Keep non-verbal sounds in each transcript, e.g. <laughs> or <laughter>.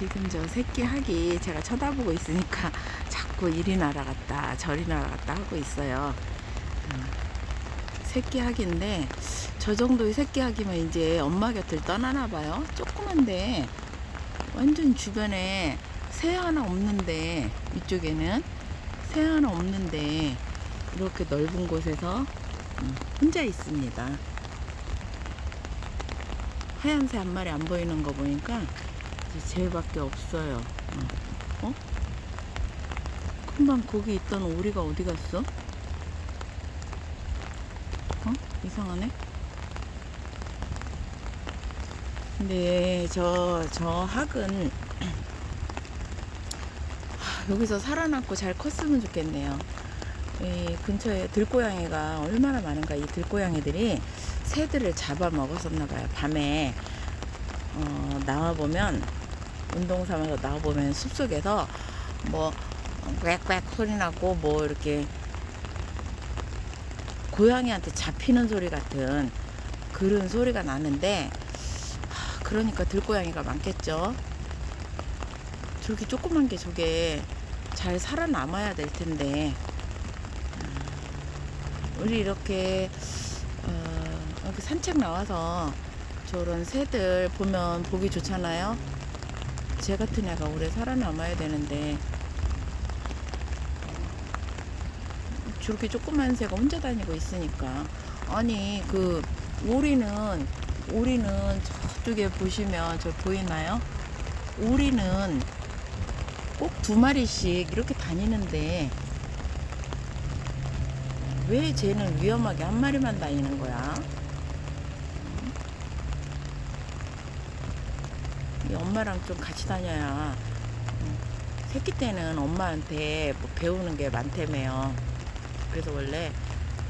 지금 저 새끼 학이 제가 쳐다보고 있으니까 <laughs> 자꾸 이리 날아갔다 저리 날아갔다 하고 있어요. 음, 새끼 학인데 저 정도의 새끼 학이면 이제 엄마 곁을 떠나나 봐요. 조그만데 완전 주변에 새 하나 없는데 이쪽에는 새 하나 없는데 이렇게 넓은 곳에서 음, 혼자 있습니다. 하얀 새 한 마리 안 보이는 거 보니까 쟤밖에 없어요. 어? 어? 금방 거기 있던 오리가 어디 갔어? 어? 이상하네. 근데 저, 저 학은 하, <clears throat> 여기서 살아남고 잘 컸으면 좋겠네요. 이 근처에 들고양이가 얼마나 많은가 이 들고양이들이 새들을 잡아 먹었었나 봐요. 밤에 어, 나와 보면 운동 삼아서 나와 보면 숲속에서 뭐 꽥꽥 소리 나고 뭐 이렇게 고양이한테 잡히는 소리 같은 그런 소리가 나는데 하, 그러니까 들고양이가 많겠죠. 저렇게 조그만 게 저게 잘 살아남아야 될 텐데 우리 이렇게 어, 이렇게 산책 나와서 저런 새들 보면 보기 좋잖아요. 쟤 같은 애가 오래 살아남아야 되는데 저렇게 조그만 새가 혼자 다니고 있으니까 아니 그 오리는 오리는 저쪽에 보시면 저 보이나요? 오리는 꼭 두 마리씩 이렇게 다니는데 왜 쟤는 위험하게 한 마리만 다니는 거야? 엄마랑 좀 같이 다녀야 음, 새끼 때는 엄마한테 뭐 배우는 게 많다며요. 그래서 원래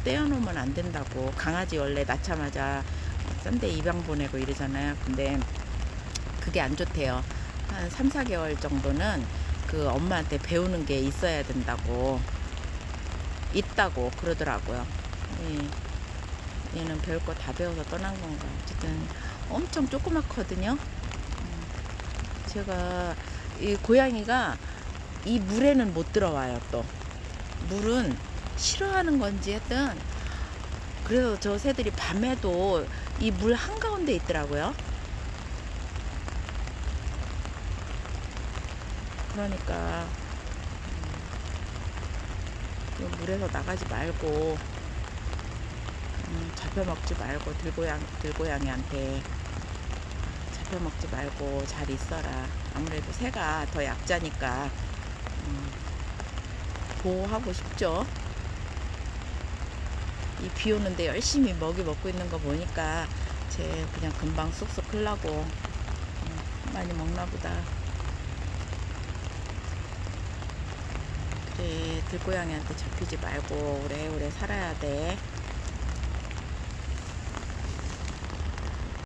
떼어놓으면 안 된다고 강아지 원래 낳자마자 싼데 입양 보내고 이러잖아요. 근데 그게 안 좋대요. 한 3, 4개월 정도는 그 엄마한테 배우는 게 있어야 된다고 있다고 그러더라고요. 예. 얘는 별거 다 배워서 떠난 건가. 어쨌든 엄청 조그맣거든요. 음, 제가 이 고양이가 이 물에는 못 들어와요 또. 물은 싫어하는 건지 하여튼 그래서 저 새들이 밤에도 이 물 한가운데 있더라고요. 그러니까 그 물에서 나가지 말고 음, 잡혀 먹지 말고 들고양 들고양이한테 잡혀먹지 말고 잘 있어라. 아무래도 새가 더 약자니까 음, 보호하고 싶죠. 이 비 오는데 열심히 먹이 먹고 있는 거 보니까 쟤 그냥 금방 쑥쑥 클라고 음, 많이 먹나 보다. 그래 들고양이한테 잡히지 말고 오래오래 살아야 돼.